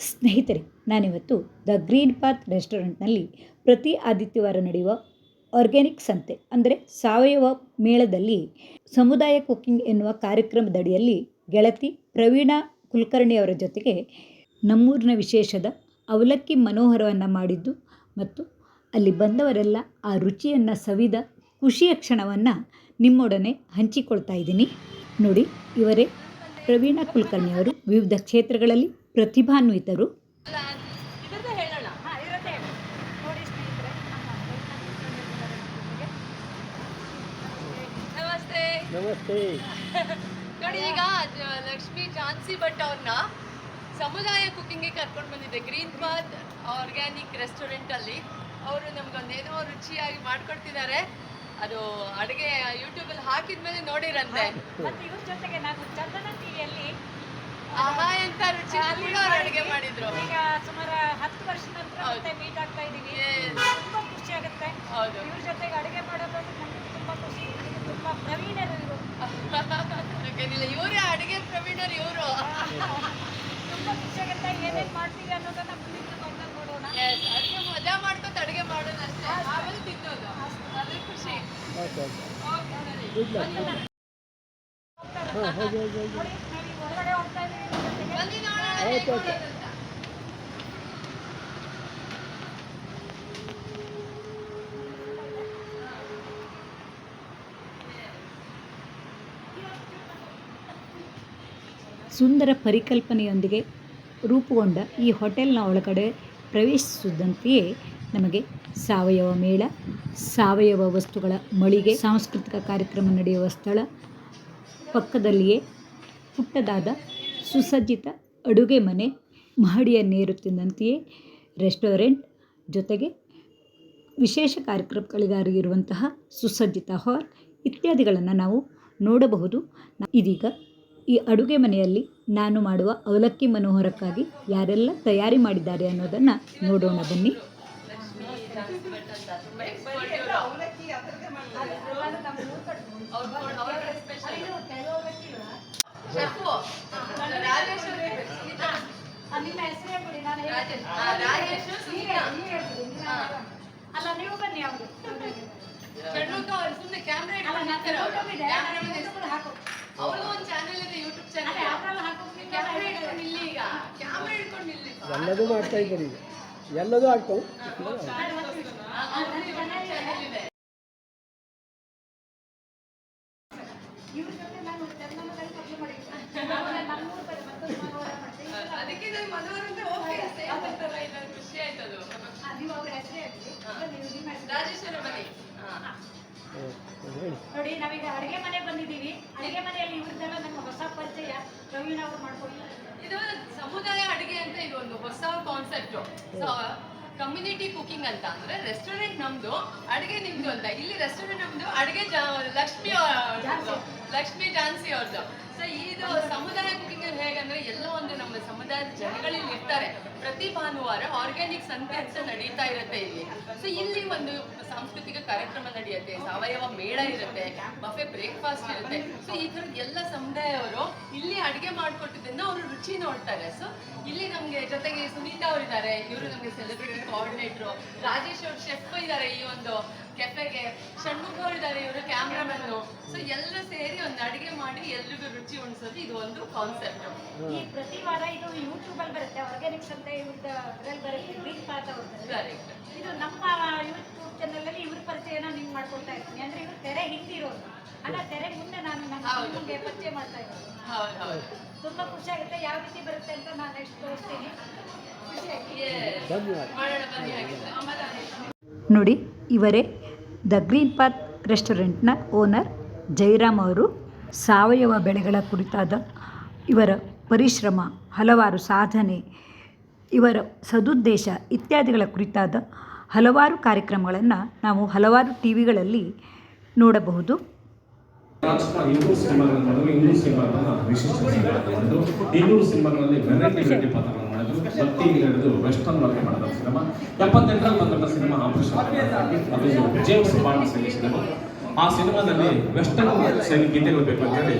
ಸ್ನೇಹಿತರೆ, ನಾನಿವತ್ತು the green path ರೆಸ್ಟೋರೆಂಟ್ನಲ್ಲಿ ಪ್ರತಿ ಆದಿತ್ಯವಾರ ನಡೆಯುವ ಆರ್ಗ್ಯಾನಿಕ್ ಸಂತೆ, ಅಂದರೆ ಸಾವಯವ ಮೇಳದಲ್ಲಿ ಸಮುದಾಯ ಕುಕ್ಕಿಂಗ್ ಎನ್ನುವ ಕಾರ್ಯಕ್ರಮದಡಿಯಲ್ಲಿ ಗೆಳತಿ ಪ್ರವೀಣಾ ಕುಲಕರ್ಣಿಯವರ ಜೊತೆಗೆ ನಮ್ಮೂರಿನ ವಿಶೇಷದ ಅವಲಕ್ಕಿ ಮನೋಹರವನ್ನು ಮಾಡಿದ್ದು ಮತ್ತು ಅಲ್ಲಿ ಬಂದವರೆಲ್ಲ ಆ ರುಚಿಯನ್ನು ಸವಿದ ಖುಷಿಯ ಕ್ಷಣವನ್ನು ನಿಮ್ಮೊಡನೆ ಹಂಚಿಕೊಳ್ತಾ ಇದ್ದೀನಿ. ನೋಡಿ, ಇವರೇ ಪ್ರವೀಣಾ ಕುಲಕರ್ಣಿಯವರು ವಿವಿಧ ಕ್ಷೇತ್ರಗಳಲ್ಲಿ ಪ್ರತಿಭಾನ್ವಿತರು. ಇದ್ರದ್ದೇ ಹೇಳೋಣ. ಹಾ, ಇರುತ್ತೆ ನೋಡಿ ಸ್ನೇಹಿತರೆ, ನಮಸ್ತೆ. ನಮಸ್ತೆ. ನೋಡಿ ಈಗ ಲಕ್ಷ್ಮಿ ಝಾನ್ಸಿ ಭಟ್ ಅವ್ರನ್ನ ಸಮುದಾಯ ಕುಕ್ಕಿಂಗ್ಗೆ ಕರ್ಕೊಂಡು ಬಂದಿದ್ದೆ. ಗ್ರೀನ್ ಬಾತ್ ಆರ್ಗ್ಯಾನಿಕ್ ರೆಸ್ಟೋರೆಂಟ್ ಅಲ್ಲಿ. ಅವರು ನಮ್ಗೊಂದೇನೋ ರುಚಿಯಾಗಿ ಮಾಡ್ಕೊಡ್ತಿದ್ದಾರೆ. ಅದು ಅಡುಗೆ ಯೂಟ್ಯೂಬಲ್ಲಿ ಹಾಕಿದ್ಮೇಲೆ ನೋಡಿರಂತೆ. ಮತ್ತೆ ಇವ್ರ ಜೊತೆಗೆ ನಾನು ಚಂದನ ಟಿವಿಯಲ್ಲಿ ಆಹಾ ಎಂತ ರುಚಿ. ಕೂಡ ಅಡುಗೆ ಮಾಡಿದ್ರು. ಈಗ ಸುಮಾರು ಹತ್ತು ವರ್ಷದ ನಂತರ. ಮತ್ತೆ ಮೀಟ್ ಆಗ್ತಾ ಇದೀವಿ. Yes. ತುಂಬಾ ಖುಷಿ ಆಗುತ್ತೆ. ಹೌದು. ಇವ್ರ ಜೊತೆಗೆ ಅಡುಗೆ ಮಾಡೋದು ನಮ್ಗೆ ತುಂಬಾ ಖುಷಿ. ತುಂಬಾ ಪ್ರವೀಣರು ಇವರು. ಇವರೇ ಅಡುಗೆ ಪ್ರವೀಣರು ಇವರು. ತುಂಬಾ ಖುಷಿ ಆಗುತ್ತೆ. ಏನೇನ್ ಮಾಡ್ತೀವಿ ಅನ್ನೋದನ್ನ ಮುಂದಿನ ಬಂದಾಗ ನೋಡೋಣ. ಅಡುಗೆ ಮಜಾ ಮಾಡ್ಕೊತ ಅಡುಗೆ ಮಾಡೋಣ ಅಷ್ಟೇ. ಆಮೇಲೆ ತಿನ್ನೋದು. ಅದೇ ಖುಷಿ. ಓಕೆ ಓಕೆ ಓಕೆ ಸರಿ. ಹೋಗಿ ಹೋಗಿ ಹೋಗಿ ನೋಡಿ ನಾವು ಈಗ ಹೊರಗಡೆ ಹೋಗ್ತಾ ಇದೀವಿ ಇವ್ರ ಜೊತೆಗೆ. ಬನ್ನಿ ನೋಡೋಣ ಸುಂದರ ಪರಿಕಲ್ಪನೆಯೊಂದಿಗೆ ರೂಪುಗೊಂಡ ಈ ಹೋಟೆಲ್ನ ಒಳಗಡೆ ಪ್ರವೇಶಿಸಿದಂತೆಯೇ ನಮಗೆ ಸಾವಯವ ಮೇಳ, ಸಾವಯವ ವಸ್ತುಗಳ ಮಳಿಗೆ, ಸಾಂಸ್ಕೃತಿಕ ಕಾರ್ಯಕ್ರಮ ನಡೆಯುವ ಸ್ಥಳ, ಪಕ್ಕದಲ್ಲಿಯೇ ಪುಟ್ಟದಾದ ಸುಸಜ್ಜಿತ ಅಡುಗೆ ಮನೆ ಮಹಡಿಯನ್ನೇರುತ್ತಿದ್ದಂತೆಯೇ ರೆಸ್ಟೋರೆಂಟ್ ಜೊತೆಗೆ ವಿಶೇಷ ಕಾರ್ಯಕ್ರಮಗಳಿಗಾಗಿರುವಂತಹ ಸುಸಜ್ಜಿತ ಹಾಲ್ ಇತ್ಯಾದಿಗಳನ್ನು ನಾವು ನೋಡಬಹುದು ಇದೀಗ ಈ ಅಡುಗೆ ಮನೆಯಲ್ಲಿ ನಾನು ಮಾಡುವ ಅವಲಕ್ಕಿ ಮನೋಹರಕ್ಕಾಗಿ ಯಾರೆಲ್ಲ ತಯಾರಿ ಮಾಡಿದ್ದಾರೆ ಅನ್ನೋದನ್ನು ನೋಡೋಣ ಬನ್ನಿ ಜಾಸ್ತಿ ನಿಮ್ಮ ಹೆಸರು ಹೇಳ್ಬಿಡಿ ನಾನು. ಹೇಳ್ತೀನಿ. ರಾಜೇಶ್, ಸುನೀತಾ. ಅಲ್ಲ ನೀವು ಬನ್ನಿ ಅವರು. ಅಲ್ಲ ನಾನು ಇದೆ, ಹಾಕು. ಅವ್ರು ಒಂದ್ ಚಾನೆಲ್ ಇದೆ ಯೂಟ್ಯೂಬ್ ಅಲ್ಲ ಚಾನೆಲ್ ಕ್ಯಾಮ್ರಾ ಹಿಡ್ಕೊಂಡು ನಿಲ್ಲಿ ಈಗ. ಕ್ಯಾಮ್ರಾ ಹಿಡ್ಕೊಂಡು ನಿಲ್ಲಿ. ಎಲ್ಲದೂ ಮಾಡ್ತಾ ಇದ್ದೀರಿ. ಎಲ್ಲದೂ ಆಗ್ತಾವೆ. ಚಾನೆಲ್ ಇದೆ. ಇದು ಸಮುದಾಯ ಅಡುಗೆ ಅಂತ ಇದು ಒಂದು ಹೊಸ ಕಾನ್ಸೆಪ್ಟ್ ಕಮ್ಯುನಿಟಿ ಕುಕಿಂಗ್ ಅಂತ ಅಂದ್ರೆ ರೆಸ್ಟೋರೆಂಟ್ ನಮ್ದು ಅಡುಗೆ ನಿಮ್ದು ಅಂತ. ಇಲ್ಲಿ ರೆಸ್ಟೋರೆಂಟ್ ನಮ್ದು ಅಡುಗೆ ಲಕ್ಷ್ಮಿ. ಲಕ್ಷ್ಮಿ ಜಾನ್ಸಿ ಅವ್ರದ್ದು. ಸೊ ಇದು ಸಮುದಾಯ ಕುಕಿಂಗ್ ಅಲ್ಲಿ ಹೇಗಂದ್ರೆ ಎಲ್ಲ ಒಂದು ನಮ್ಮ ಸಮುದಾಯದ ಜನಗಳಲ್ಲಿ ಇರ್ತಾರೆ. ಪ್ರತಿ ಭಾನುವಾರ ಆರ್ಗ್ಯಾನಿಕ್ ಸಂತೆ ಅಂತ ನಡೀತಾ ಇರುತ್ತೆ ಇಲ್ಲಿ. ಸೊ ಇಲ್ಲಿ ಒಂದು ಸಾಂಸ್ಕೃತಿಕ ಕಾರ್ಯಕ್ರಮ ನಡೆಯುತ್ತೆ ಸಾವಯವ ಮೇಳ ಇರುತ್ತೆ ಬಫೆ ಬ್ರೇಕ್ಫಾಸ್ಟ್ ಇರುತ್ತೆ. ಸೊ ಈ ಥರದ ಎಲ್ಲ ಸಮುದಾಯವರು ಇಲ್ಲಿ ಅಡುಗೆ ಮಾಡ್ಕೊಟ್ಟಿದ್ದನ್ನ ಅವರು ರುಚಿ ನೋಡ್ತಾರೆ. ಸೊ ಇಲ್ಲಿ ನಮಗೆ ಜೊತೆಗೆ ಸುನೀತಾ ಅವರು ಇದ್ದಾರೆ ಇವರು ನಮಗೆ ಸೆಲೆಬ್ರಿಟಿ ಕೋಆರ್ಡಿನೇಟ್ರು ರಾಜೇಶ್ ಅವರು ಶೆಫ್ ಇದ್ದಾರೆ ಈ ಒಂದು ಕೆಫೆಗೆ. ಷಣ್ಮುಖ ಅವರು ಇದ್ದಾರೆ ಇವರು ಕ್ಯಾಮ್ರಾಮನ್ನು ಸೊ ಎಲ್ಲರೂ ಸೇರಿ ಒಂದು ಅಡುಗೆ ಮಾಡಿ ಎಲ್ರಿಗೂ ರುಚಿ ಉಣಿಸೋದು ಇದು ಒಂದು ಕಾನ್ಸೆಪ್ಟ್ ಈ ಪ್ರತಿ ವಾರ ಇದು ಬರುತ್ತೆ ಆರ್ಗ್ಯಾನಿಕ್ಸ್ ಇವ್ರದ್ದು ಅದ್ರಲ್ಲಿ ಬರುತ್ತೆ ಗ್ರೀನ್ ಪಾತ್ ಅವ್ರದ್ದು ಇದು ನಮ್ಮ ಯೂಟ್ಯೂಬ್ ಚಾನಲ್ ಅಲ್ಲಿ ಇವ್ರ ಪರಿಚಯನ ನಿಮ್ಗೆ ಮಾಡ್ಕೊಳ್ತಾ ಇರ್ತೀನಿ. ಅಂದ್ರೆ ಇವ್ರು ತೆರೆ ಹಿಂದಿರೋರು. ಅಲ್ಲ ತೆರೆ ಮುಂದೆ ನಾನು ನಮ್ಮ. ನಿಮಗೆ ಪರಿಚಯ ಮಾಡ್ತಾ ಇದ್ದೀನಿ ಹೌದು ಹೌದು. ತುಂಬಾ ಖುಷಿ ಆಗುತ್ತೆ. ಯಾವ ರೀತಿ ಬರುತ್ತೆ ಅಂತ ನಾನು ನೆಕ್ಸ್ಟ್ ತೋರಿಸ್ತೀನಿ. ನೋಡಿ ಇವರೇ ದ ಗ್ರೀನ್ ಪಾತ್ ರೆಸ್ಟೋರೆಂಟ್ನ ಓನರ್ ಜಯರಾಮ್ ಅವರು ಸಾವಯವ ಬೆಳೆಗಳ ಕುರಿತಾದ ಇವರ ಪರಿಶ್ರಮ ಹಲವಾರು ಸಾಧನೆ ಇವರ ಸದುದ್ದೇಶ ಇತ್ಯಾದಿಗಳ ಕುರಿತಾದ ಹಲವಾರು ಕಾರ್ಯಕ್ರಮಗಳನ್ನು ನಾವು ಹಲವಾರು ಟಿ ವಿಗಳಲ್ಲಿ ನೋಡಬಹುದು ಇನ್ನೂರು ಸಿನಿಮಾಗಳನ್ನು ಮಾಡಿದ್ರು. ಇನ್ನೂರು ಸಿನಿಮಾಗಳನ್ನ ವಿಶಿಷ್ಟ ಸಿನಿಮಾಗಳನ್ನು ಮಾಡಿದ್ರು. ಇನ್ನೂರು ಸಿನಿಮಾಗಳಲ್ಲಿ ವೆರೈಟಿ ವೆರೈಟಿ ಪಾತ್ರಗಳನ್ನು ಮಾಡಿದ್ರು. ಭಕ್ತಿ ಹಿಡಿದು ವೆಸ್ಟರ್ನ್ ಬಗ್ಗೆ ಮಾಡಿದ ಸಿನಿಮಾ. ಎಪ್ಪತ್ತೆಂಟರಲ್ಲಿ ಬಂದಂಥ ಸಿನಿಮಾ ಆಪರೇಷನ್ ಅದು ಜೇಮ್ಸ್ ಬಾಂಡ್ ಸಿನಿಮಾ. ಆ ಸಿನಿಮಾದಲ್ಲಿ ವೆಸ್ಟರ್ನ್ ಗೀತೆಗಳು ಬೇಕು ಅಂತ ಹೇಳಿ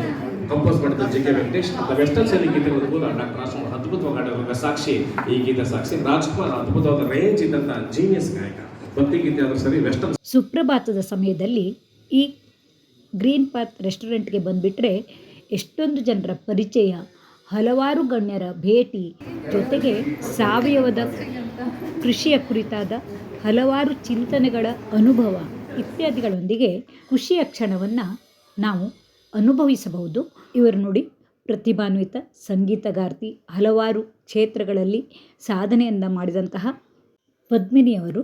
ಕಂಪೋಸ್ ಮಾಡಿದ ಜಿ ಕೆ ವೆಂಕಟೇಶ್ ಮತ್ತು ವೆಸ್ಟರ್ನ್ ಶೈಲಿ ಗೀತೆಗಳು ಕೂಡ ಡಾಕ್ಟರ್ ರಾಜ್ಕುಮಾರ್ ಅದ್ಭುತವಾಗಿ ಹಾಡಿರುವ ಸಾಕ್ಷಿ ಈ ಗೀತೆ ಸಾಕ್ಷಿ. ರಾಜ್ಕುಮಾರ್ ಅದ್ಭುತವಾದ ರೇಂಜ್ ಇದ್ದಂತಹ ಜೀನಿಯಸ್ ಗಾಯಕ. ಭಕ್ತಿ ಗೀತೆ ಆದರೂ ಸರಿ ವೆಸ್ಟರ್ನ್ ಸುಪ್ರಭಾತದ ಸಮಯದಲ್ಲಿ ಈ ಗ್ರೀನ್ ಪಾತ್ ರೆಸ್ಟೋರೆಂಟ್ಗೆ ಬಂದುಬಿಟ್ರೆ ಎಷ್ಟೊಂದು ಜನರ ಪರಿಚಯ, ಹಲವಾರು ಗಣ್ಯರ ಭೇಟಿ, ಜೊತೆಗೆ ಸಾವಯವದ ಕೃಷಿಯ ಕುರಿತಾದ ಹಲವಾರು ಚಿಂತನೆಗಳ ಅನುಭವ ಇತ್ಯಾದಿಗಳೊಂದಿಗೆ ಖುಷಿಯ ಕ್ಷಣವನ್ನು ನಾವು ಅನುಭವಿಸಬಹುದು. ಇವರು ನೋಡಿ ಪ್ರತಿಭಾನ್ವಿತ ಸಂಗೀತಗಾರ್ತಿ ಹಲವಾರು ಕ್ಷೇತ್ರಗಳಲ್ಲಿ ಸಾಧನೆಯನ್ನು ಮಾಡಿದಂತಹ ಪದ್ಮಿನಿಯವರು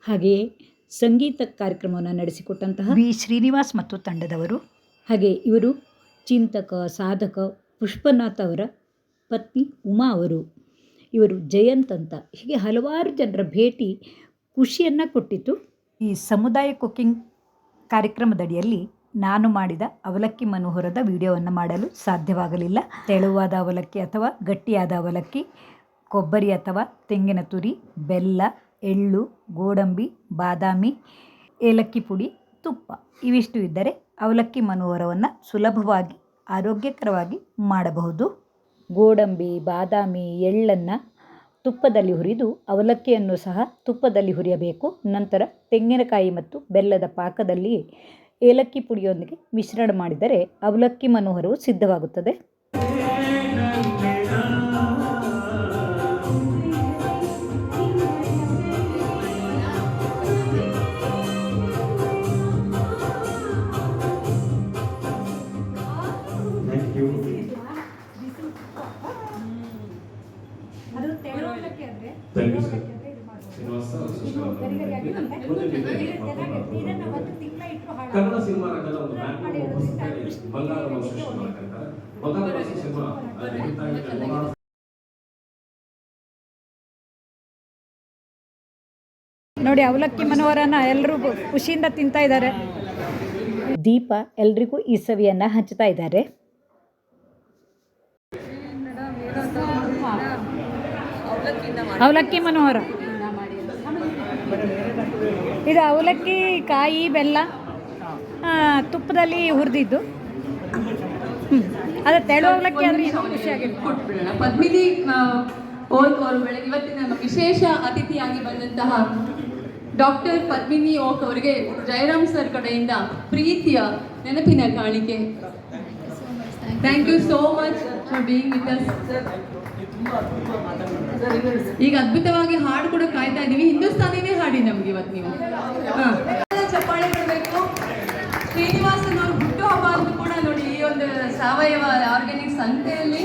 ಹಾಗೆಯೇ ಸಂಗೀತ ಕಾರ್ಯಕ್ರಮವನ್ನು ನಡೆಸಿಕೊಟ್ಟಂತಹ ಬಿ ಶ್ರೀನಿವಾಸ್ ಮತ್ತು ತಂಡದವರು. ಹಾಗೆ ಇವರು ಚಿಂತಕ ಸಾಧಕ ಪುಷ್ಪನಾಥ್ ಅವರ ಪತ್ನಿ ಉಮಾ ಅವರು. ಇವರು ಜಯಂತ್ ಅಂತ ಹೀಗೆ ಹಲವಾರು ಜನರ ಭೇಟಿ ಖುಷಿಯನ್ನು ಕೊಟ್ಟಿತು. ಈ ಸಮುದಾಯ ಕುಕ್ಕಿಂಗ್ ಕಾರ್ಯಕ್ರಮದಡಿಯಲ್ಲಿ ನಾನು ಮಾಡಿದ ಅವಲಕ್ಕಿ ಮನೋಹರದ ವಿಡಿಯೋವನ್ನು ಮಾಡಲು ಸಾಧ್ಯವಾಗಲಿಲ್ಲ. ತೆಳುವಾದ ಅವಲಕ್ಕಿ ಅಥವಾ ಗಟ್ಟಿಯಾದ ಅವಲಕ್ಕಿ, ಕೊಬ್ಬರಿ ಅಥವಾ ತೆಂಗಿನ ತುರಿ, ಬೆಲ್ಲ, ಎಳ್ಳು, ಗೋಡಂಬಿ, ಬಾದಾಮಿ, ಏಲಕ್ಕಿ ಪುಡಿ, ತುಪ್ಪ ಇವಿಷ್ಟು ಇದ್ದರೆ ಅವಲಕ್ಕಿ ಮನೋಹರವನ್ನು ಸುಲಭವಾಗಿ, ಆರೋಗ್ಯಕರವಾಗಿ ಮಾಡಬಹುದು. ಗೋಡಂಬಿ, ಬಾದಾಮಿ, ಎಳ್ಳನ್ನು ತುಪ್ಪದಲ್ಲಿ ಹುರಿದು ಅವಲಕ್ಕಿಯನ್ನು ಸಹ ತುಪ್ಪದಲ್ಲಿ ಹುರಿಯಬೇಕು. ನಂತರ ತೆಂಗಿನಕಾಯಿ ಮತ್ತು ಬೆಲ್ಲದ ಪಾಕದಲ್ಲಿ ಏಲಕ್ಕಿ ಪುಡಿಯೊಂದಿಗೆ ಮಿಶ್ರಣ ಮಾಡಿದರೆ ಅವಲಕ್ಕಿ ಮನೋಹರವು ಸಿದ್ಧವಾಗುತ್ತದೆ. ಥ್ಯಾಂಕ್ ಯು ಅದು ಕನ್ನಡ ಸಿನಿಮಾ ಒಂದು ನೋಡಿ, ಅವಲಕ್ಕಿ ಮನೋಹರನ ಎಲ್ಲರೂ ಖುಷಿಯಿಂದ ತಿಂತಾ ಇದ್ದಾರೆ. ದೀಪ ಎಲ್ರಿಗೂ ಈ ಸವಿಯನ್ನ ಹಂಚ್ತಾ ಇದ್ದಾರೆ. ಅವಲಕ್ಕಿ ಮನೋಹರ. ಇದು ಅವಲಕ್ಕಿ, ಕಾಯಿ, ಬೆಲ್ಲ ತುಪ್ಪದಲ್ಲಿ ಹುರಿದಿದ್ದು. ಅದು ತೆಳು ಅವಲಕ್ಕಿ ಅಂದ್ರೆ ಇನ್ನೂ ಖುಷಿಯಾಗಿ ಪದ್ಮಿನಿ ಅವರು ಬೆಳಗ್ಗೆ ಇವತ್ತಿನ ವಿಶೇಷ ಅತಿಥಿಯಾಗಿ ಬಂದಂತಹ ಡಾಕ್ಟರ್ ಪದ್ಮಿನಿ ಓಕ್ ಅವರಿಗೆ ಜಯರಾಮ್ ಸರ್ ಕಡೆಯಿಂದ ಪ್ರೀತಿಯ ನೆನಪಿನ ಕಾಣಿಕೆ. Thank you so much for being with us ಈಗ ಅದ್ಭುತವಾಗಿ ಹಾಡು ಕೂಡ ಕಾಯ್ತಾ ಇದ್ದೀವಿ. ಹಿಂದೂಸ್ತಾನಿನೇ ಹಾಡಿ ನಮ್ಗೆ ಇವತ್ತು ನೀವು. ಚಪ್ಪಾಳೆ ಕೊಡಬೇಕು. ಶ್ರೀನಿವಾಸನ್ ಅವ್ರ ಹುಟ್ಟು ಹಬ್ಬ ಅಂತ ಕೂಡ ನೋಡಿ ಈ ಒಂದು ಸಾವಯವ ಆರ್ಗ್ಯಾನಿಕ್ ಸಂತೆಯಲ್ಲಿ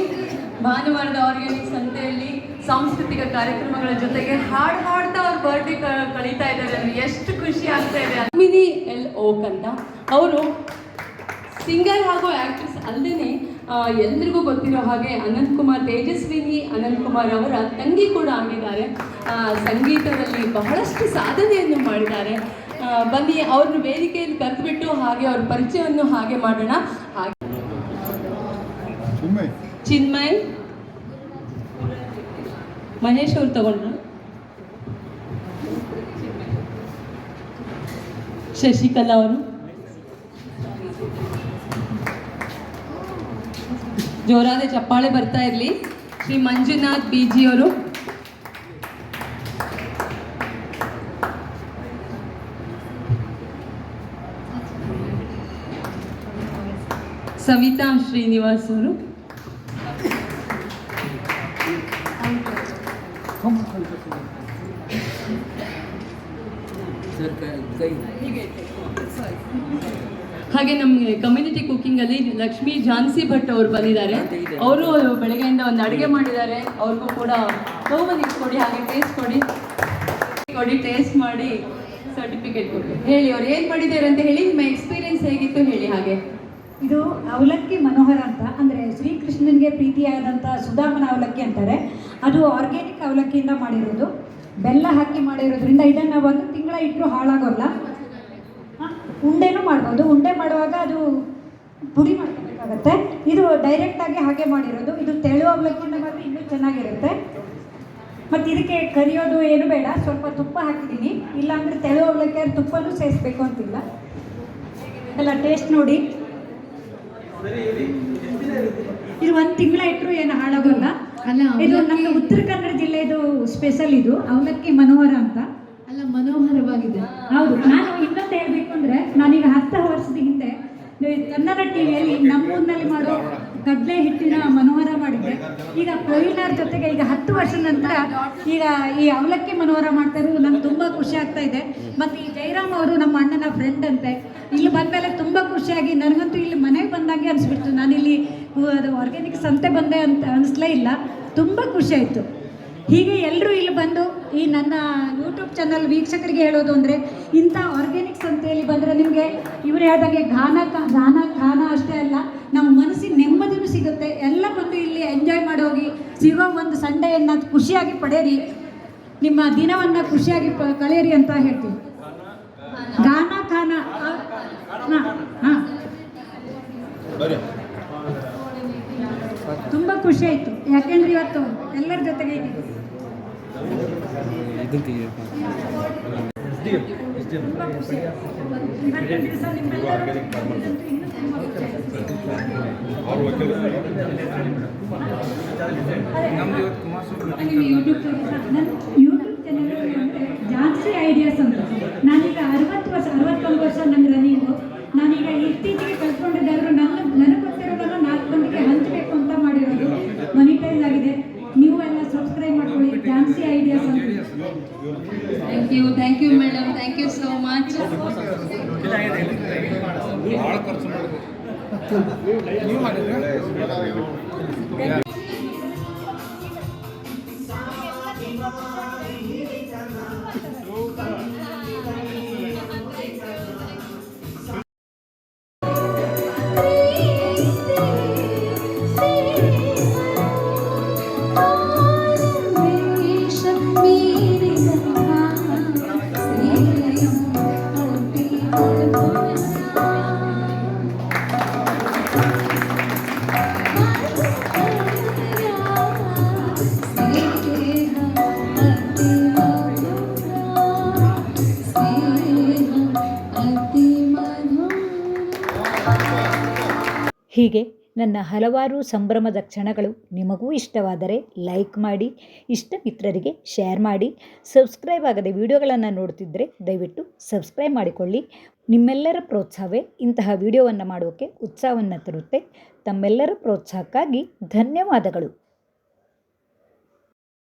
ಭಾನುವಾರದ ಆರ್ಗ್ಯಾನಿಕ್ ಸಂತೆಯಲ್ಲಿ ಸಾಂಸ್ಕೃತಿಕ ಕಾರ್ಯಕ್ರಮಗಳ ಜೊತೆಗೆ ಹಾಡು ಹಾಡ್ತಾ ಅವ್ರ ಬರ್ಡೇ ಕಳೀತಾ ಇದ್ದಾರೆ. ಅಂದ್ರೆ ಎಷ್ಟು ಖುಷಿ ಆಗ್ತಾ ಇದೆ. ಅಮಿನಿ ಎಲ್ ಓಕ್ ಅಂತ. ಅವರು ಸಿಂಗರ್ ಹಾಗೂ ಆಕ್ಟ್ರೆಸ್ ಅಲ್ಲದೆ ಎಲ್ರಿಗೂ ಗೊತ್ತಿರೋ ಹಾಗೆ ಅನಂತ್ ಕುಮಾರ್ ತೇಜಸ್ವಿನಿ ಅನಂತ್ ಕುಮಾರ್ ಅವರ ತಂಗಿ ಕೂಡ ಆಗಿದ್ದಾರೆ. ಆ, ಸಂಗೀತದಲ್ಲಿ ಬಹಳಷ್ಟು ಸಾಧನೆಯನ್ನು ಮಾಡಿದ್ದಾರೆ. ಬನ್ನಿ ಅವ್ರನ್ನ ವೇದಿಕೆಯಲ್ಲಿ ಕರೆದುಬಿಟ್ಟು ಹಾಗೆ ಅವ್ರ ಪರಿಚಯವನ್ನು ಹಾಗೆ ಮಾಡೋಣ. ಹಾಗೆ. ಚಿನ್ಮಯ್. ಮಹೇಶ್ ಅವ್ರು ತಗೊಂಡ್ರು ಶಶಿಕಲಾ ಅವರು. ಜೋರಾದ ಚಪ್ಪಾಳೆ ಬರ್ತಾ ಇರಲಿ. ಶ್ರೀ ಮಂಜುನಾಥ್ ಅವರು. ಸವಿತಾ ಶ್ರೀನಿವಾಸ್ ಅವರು. ಹಾಗೆ ನಮ್ಮ ಕಮ್ಯುನಿಟಿ ಕುಕಿಂಗ್ ಅಲ್ಲಿ ಲಕ್ಷ್ಮಿ ಝಾನ್ಸಿ ಭಟ್ ಅವರು ಬಂದಿದ್ದಾರೆ. ಅವರು ಬೆಳಗ್ಗೆಯಿಂದ ಒಂದು ಅಡುಗೆ ಮಾಡಿದ್ದಾರೆ. ಅವ್ರಿಗೂ ಕೂಡ ಬಹುಮತಿ ಕೊಡಿ ಹಾಗೆ ಟೇಸ್ಟ್ ಕೊಡಿ. ಕೊಡಿ ಟೇಸ್ಟ್ ಮಾಡಿ ಸರ್ಟಿಫಿಕೇಟ್ ಕೊಡಿ. ಹೇಳಿ ಅವ್ರು ಏನು ಮಾಡಿದ್ದಾರೆ ಅಂತ ಹೇಳಿ ನಿಮ್ಮ ಎಕ್ಸ್ಪೀರಿಯನ್ಸ್ ಹೇಗಿತ್ತು ಹೇಳಿ ಹಾಗೆ. ಇದು ಅವಲಕ್ಕಿ ಮನೋಹರ ಅಂತ ಅಂದರೆ ಶ್ರೀಕೃಷ್ಣನಿಗೆ ಪ್ರೀತಿಯಾದಂಥ ಸುಧಾಮನ ಅವಲಕ್ಕಿ ಅಂತಾರೆ. ಅದು ಆರ್ಗ್ಯಾನಿಕ್ ಅವಲಕ್ಕಿಯಿಂದ ಮಾಡಿರೋದು. ಬೆಲ್ಲ ಹಾಕಿ ಮಾಡಿರೋದ್ರಿಂದ ಇದನ್ನು ಒಂದು ತಿಂಗಳ ಇಟ್ಟರು ಹಾಳಾಗೋಲ್ಲ? ಉಂಡೆನೂ ಮಾಡ್ಬೋದು. ಉಂಡೆ ಮಾಡುವಾಗ ಅದು ಪುಡಿ ಮಾಡ್ಕೋಬೇಕಾಗತ್ತೆ. ಇದು ಡೈರೆಕ್ಟಾಗಿ ಹಾಗೆ ಮಾಡಿರೋದು. ಇದು ತೆಳು ಅವಲಕ್ಕಿಂತ ಮಾತ್ರ ಇನ್ನೂ ಚೆನ್ನಾಗಿರುತ್ತೆ. ಮತ್ತು ಇದಕ್ಕೆ ಕರಿಯೋದು ಏನು ಬೇಡ. ಸ್ವಲ್ಪ ತುಪ್ಪ ಹಾಕಿದ್ದೀನಿ. ಇಲ್ಲಾಂದರೆ ತೆಳು ಅವಲಕ್ಕಿ ಅದು ತುಪ್ಪನೂ ಸೇರಿಸ್ಬೇಕು ಅಂತಿಲ್ಲ. ಎಲ್ಲ ಟೇಸ್ಟ್ ನೋಡಿ. ಇದು ಒಂದು ತಿಂಗಳ ಇಟ್ಟರು ಏನು ಹಾಳಾಗೋಲ್ಲ. ಅಲ್ಲ, ಇದು ನಮ್ಮ ಉತ್ತರ ಕನ್ನಡ ಜಿಲ್ಲೆದು ಸ್ಪೆಷಲ್ ಇದು. ಅವಲಕ್ಕಿ ಮನೋಹರ ಅಂತ. ಅಲ್ಲ ಮನೋಹರವಾಗಿದೆ. ಹೌದು. ನಾನು ಇನ್ನೊಂದು ಹೇಳ್ಬೇಕು ಅಂದ್ರೆ ನಾನೀಗ ಹತ್ತು ವರ್ಷದ ಹಿಂದೆ ನೀವು ಕನ್ನಡ ಟಿವಿಯಲ್ಲಿ ನಮ್ಮೂರಿನಲ್ಲಿ ಮಾಡೋ ಕಡಲೆ ಹಿಟ್ಟಿನ ಮನೋಹರ ಮಾಡಿದ್ದೆ. ಈಗ ಕೊಯ್ಲಾರ್ ಜೊತೆಗೆ ಈಗ ಹತ್ತು ವರ್ಷದ ನಂತರ ಈಗ ಈ ಅವಲಕ್ಕಿ ಮನೋಹರ ಮಾಡ್ತಾ ಇರೋದು ನಂಗೆ ತುಂಬ ಖುಷಿ ಆಗ್ತಾ ಇದೆ. ಮತ್ತು ಈ ಜೈರಾಮ್ ಅವರು ನಮ್ಮ ಅಣ್ಣನ ಫ್ರೆಂಡ್ ಅಂತೆ. ಇಲ್ಲಿ ಬಂದಮೇಲೆ ತುಂಬ ಖುಷಿಯಾಗಿ ನನಗಂತೂ ಇಲ್ಲಿ ಮನೆಗೆ ಬಂದಾಗೆ ಅನಿಸ್ಬಿಡ್ತು. ನಾನಿಲ್ಲಿ ಆರ್ಗ್ಯಾನಿಕ್ ಸಂತೆ ಬಂದೆ ಅಂತ ಅನಿಸ್ಲೇ ಇಲ್ಲ. ತುಂಬ ಖುಷಿ ಆಯಿತು. ಹೀಗೆ ಎಲ್ಲರೂ ಇಲ್ಲಿ ಬಂದು ಈ ನನ್ನ ಯೂಟ್ಯೂಬ್ ಚಾನಲ್ ವೀಕ್ಷಕರಿಗೆ ಹೇಳೋದು ಅಂದರೆ ಇಂಥ ಆರ್ಗ್ಯಾನಿಕ್ ಸಂತೆಯಲ್ಲಿ ಬಂದರೆ ನಿಮಗೆ ಇವರು ಹೇಳ್ದಂಗೆ ಘಾನ ಘಾನ ಘಾನ ಖಾನ ಅಷ್ಟೇ ಅಲ್ಲ ನಮ್ಮ ಮನಸ್ಸಿನ ನೆಮ್ಮದಿನೂ ಸಿಗುತ್ತೆ. ಎಲ್ಲ ಬಂದು ಇಲ್ಲಿ ಎಂಜಾಯ್ ಮಾಡೋಗಿ ಸಿಗೋ ಒಂದು ಸಂಡೆಯನ್ನು ಖುಷಿಯಾಗಿ ಪಡೆಯಿರಿ ನಿಮ್ಮ ದಿನವನ್ನು ಖುಷಿಯಾಗಿ ಪ ಕಳೆಯಿರಿ ಅಂತ ಹೇಳ್ತೀನಿ. ಗಾನ ಖಾನ ಹಾಂ ಹಾಂ. ತುಂಬ ಖುಷಿ ಆಯಿತು. ಯಾಕೆಂದ್ರೆ ಇವತ್ತು ಎಲ್ಲರ ಜೊತೆಗೆ ಇದ್ದೀವಿ ತುಂಬಾ ಖುಷಿ ಆಯ್ತು. ಇವತ್ತಿನ ದಿವಸ ನಿಮ್ಮೆಲ್ಲರ ಜೊತೆ ಇನ್ನೂ ತುಂಬಾ ಖುಷಿ ಆಯ್ತು. ನಿಮ್ಮ ಯೂಟ್ಯೂಬ್ ನನ್ನ ಯೂಟ್ಯೂಬ್ ಚಾನಲ್ ಅಂದರೆ ಜಾನ್ಸಿ ಐಡಿಯಾಸ್ ಅಂತ ನಾನೀಗ ಅರವತ್ತು ವರ್ಷ ಅರವತ್ತೊಂದು ವರ್ಷ ನಂಗೆ ರನ್ನಿಂಗು ನಾನೀಗ ಇತ್ತೀಚೆಗೆ ಕಲ್ತ್ಕೊಂಡಿದ್ದಾದ್ರು ನನ್ನ ನನಗೆ ಗೊತ್ತಿರೋದನ್ನು ನಾಲ್ಕು ಮಂದಿಗೆ ಹಂಚಬೇಕು ಅಂತ ಮಾಡಿರೋದು ಮೊನಿಟೈಸ್ ಆಗಿದೆ ನೀವು ಎಲ್ಲ ಸಬ್ಸ್ಕ್ರೈಬ್ ಮಾಡ್ಕೊಳ್ಳಿ ಜಾನ್ಸಿ ಐಡಿಯಾಸ್ ಅಂತ thank you madam thank you so much ಹೀಗೆ ನನ್ನ ಹಲವಾರು ಸಂಭ್ರಮದ ಕ್ಷಣಗಳು ನಿಮಗೂ ಇಷ್ಟವಾದರೆ ಲೈಕ್ ಮಾಡಿ ಇಷ್ಟ ಮಿತ್ರರಿಗೆ ಶೇರ್ ಮಾಡಿ, ಸಬ್ಸ್ಕ್ರೈಬ್ ಆಗದೆ ವಿಡಿಯೋಗಳನ್ನು ನೋಡ್ತಿದ್ದರೆ ದಯವಿಟ್ಟು ಸಬ್ಸ್ಕ್ರೈಬ್ ಮಾಡಿಕೊಳ್ಳಿ. ನಿಮ್ಮೆಲ್ಲರ ಪ್ರೋತ್ಸಾಹವೇ ಇಂತಹ ವಿಡಿಯೋವನ್ನು ಮಾಡೋಕ್ಕೆ ಉತ್ಸಾಹವನ್ನು ತರುತ್ತೆ. ತಮ್ಮೆಲ್ಲರ ಪ್ರೋತ್ಸಾಹಕ್ಕಾಗಿ ಧನ್ಯವಾದಗಳು.